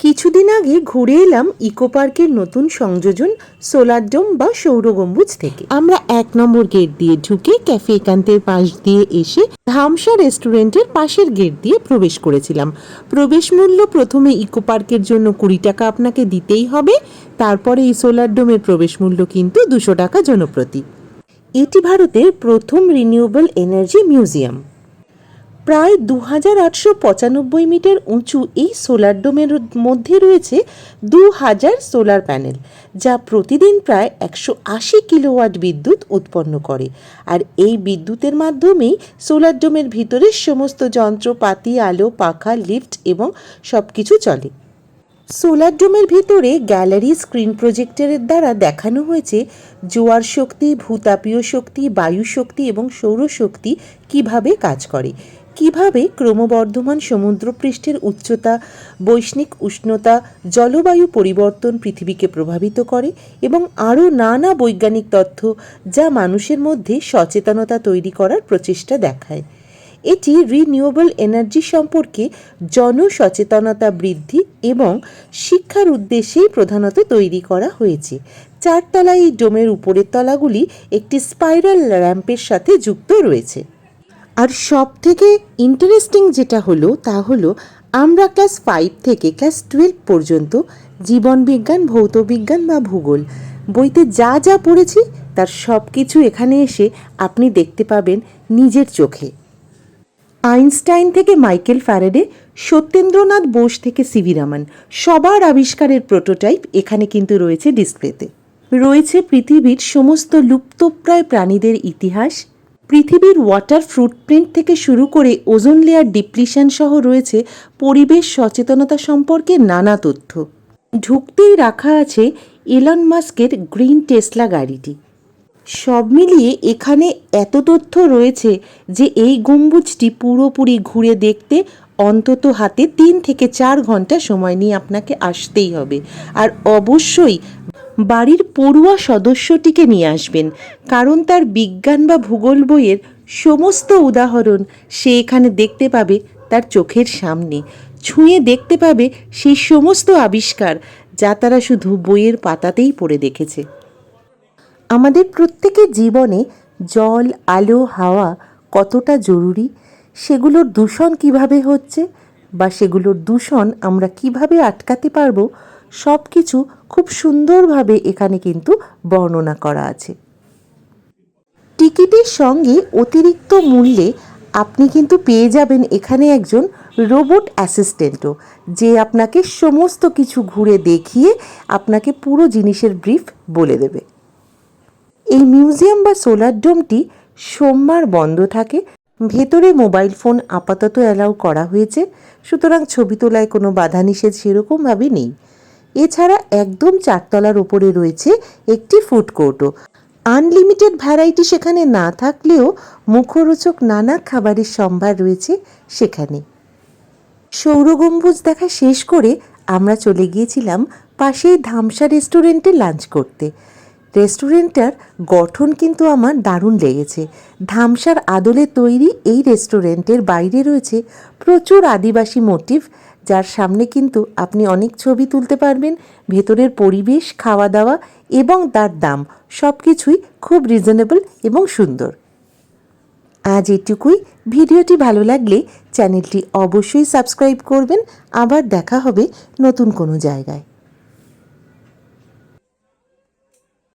কিছুদিন আগে ঘুরে এলাম ইকো পার্কের নতুন সংযোজন সোলার ডোম বা সৌর গম্বুজ থেকে। আমরা এক নম্বর গেট দিয়ে ঢুকে ক্যাফে একান্তের পাশ দিয়ে এসে ধামসা রেস্টুরেন্টের পাশের গেট দিয়ে প্রবেশ করেছিলাম। প্রবেশ মূল্য প্রথমে ইকো পার্কের জন্য কুড়ি টাকা আপনাকে দিতেই হবে, তারপরে এই সোলার ডোমের প্রবেশ মূল্য কিন্তু দুশো টাকা জনপ্রতি। এটি ভারতের প্রথম রিনিউয়েবল এনার্জি মিউজিয়াম প্রায় দু হাজার আটশো পঁচানব্বই মিটার উঁচু এই সোলার ডোমের মধ্যে রয়েছে দু হাজার সোলার প্যানেল, যা প্রতিদিন প্রায় একশো আশি কিলোওয়াট বিদ্যুৎ উৎপন্ন করে। আর এই বিদ্যুতের মাধ্যমেই সোলার ডোমের ভিতরে সমস্ত যন্ত্রপাতি, আলো, পাখা, লিফট এবং সব কিছু চলে। সোলার ডোমের ভিতরে গ্যালারি স্ক্রিন প্রজেক্টরের দ্বারা দেখানো হয়েছে জোয়ার শক্তি, ভূতাপীয় শক্তি, বায়ু শক্তি এবং সৌরশক্তি কীভাবে কাজ করে। কীভাবে ক্রমবর্ধমান সমুদ্রপৃষ্ঠের উচ্চতা, বৈষ্ণিক উষ্ণতা, জলবায়ু পরিবর্তন পৃথিবীকে প্রভাবিত করে এবং আরও নানা বৈজ্ঞানিক তথ্য যা মানুষের মধ্যে সচেতনতা তৈরি করার প্রচেষ্টা দেখায়। এটি রিনিউয়েবল এনার্জি সম্পর্কে জনসচেতনতা বৃদ্ধি এবং শিক্ষার উদ্দেশ্যেই প্রধানত তৈরি করা হয়েছে। চারতলা এই ডোমের উপরের তলাগুলি একটি স্পাইরাল র্যাম্পের সাথে যুক্ত রয়েছে। আর সব থেকে ইন্টারেস্টিং যেটা হলো, তা হলো আমরা ক্লাস ফাইভ থেকে ক্লাস টুয়েলভ পর্যন্ত জীবনবিজ্ঞান ভৌতবিজ্ঞান বা ভূগোল বইতে যা যা পড়েছি, তার সব কিছু এখানে এসে আপনি দেখতে পাবেন নিজের চোখে। আইনস্টাইন থেকে মাইকেল ফ্যারেডে, সত্যেন্দ্রনাথ বোস থেকে সিভি রামান সবার আবিষ্কারের প্রোটোটাইপ এখানে কিন্তু রয়েছে ডিসপ্লেতে রয়েছে পৃথিবীর সমস্ত লুপ্তপ্রায় প্রাণীদের ইতিহাস পৃথিবীর ওয়াটার ফুটপ্রিন্ট থেকে শুরু করে ওজোন লেয়ার ডিপ্লিশন সহ রয়েছে পরিবেশ সচেতনতা সম্পর্কে নানা তথ্য। ঢুকতেই রাখা আছে এলন মাস্কের গ্রিন টেসলা গাড়িটি। সব মিলিয়ে এখানে এত তথ্য রয়েছে যে এই গম্বুজটি পুরোপুরি ঘুরে দেখতে অন্তত হাতে তিন থেকে চার ঘণ্টা সময় নিয়ে আপনাকে আসতেই হবে। আর অবশ্যই বাড়ির পড়ুয়া সদস্যটিকে নিয়ে আসবেন। কারণ তার বিজ্ঞান বা ভূগোল বইয়ের সমস্ত উদাহরণ সে এখানে দেখতে পাবে তার চোখের সামনে। ছুঁয়ে দেখতে পাবে সেই সমস্ত আবিষ্কার যা তারা শুধু বইয়ের পাতাতেই পড়ে দেখেছে। আমাদের প্রত্যেকের জীবনে জল, আলো, হাওয়া কতটা জরুরি? সেগুলোর দূষণ কীভাবে হচ্ছে? বা সেগুলোর দূষণ আমরা কীভাবে আটকাতে পারব? সব কিছু খুব সুন্দরভাবে এখানে কিন্তু বর্ণনা করা আছে। টিকিটের সঙ্গে অতিরিক্ত মূল্যে আপনি কিন্তু পেয়ে যাবেন এখানে একজন রোবট অ্যাসিস্ট্যান্টও, যে আপনাকে সমস্ত কিছু ঘুরে দেখিয়ে আপনাকে পুরো জিনিসের ব্রিফ বলে দেবে। এই মিউজিয়াম বা সোলার ডোমটি সোমবার বন্ধ থাকে, ভেতরে মোবাইল ফোন আপাতত অ্যালাউ করা হয়েছে, সুতরাং ছবি তোলায় কোনো বাধা নিষেধ সেরকমভাবে নেই। এছাড়া একদম চারতলার ওপরে রয়েছে একটি ফুড কোর্টও আনলিমিটেড ভ্যারাইটি সেখানে না থাকলেও মুখরোচক নানা খাবারের সম্ভার রয়েছে সেখানে। সৌর গম্বুজ দেখা শেষ করে আমরা চলে গিয়েছিলাম পাশেই ধামসা রেস্টুরেন্টে লাঞ্চ করতে। রেস্টুরেন্টটার গঠন কিন্তু আমার দারুণ লেগেছে। ধামসার আদলে তৈরি এই রেস্টুরেন্টের বাইরে রয়েছে প্রচুর আদিবাসী মোটিভ যার সামনে কিন্তু আপনি অনেক ছবি তুলতে পারবেন, ভেতরের পরিবেশ খাওয়া দাওয়া এবং তার দাম। সব কিছুই খুব রিজনেবল এবং সুন্দর। আজ এটুকুই। ভিডিওটি ভালো লাগলে চ্যানেলটি অবশ্যই সাবস্ক্রাইব করবেন। আবার দেখা হবে নতুন কোনো জায়গায়।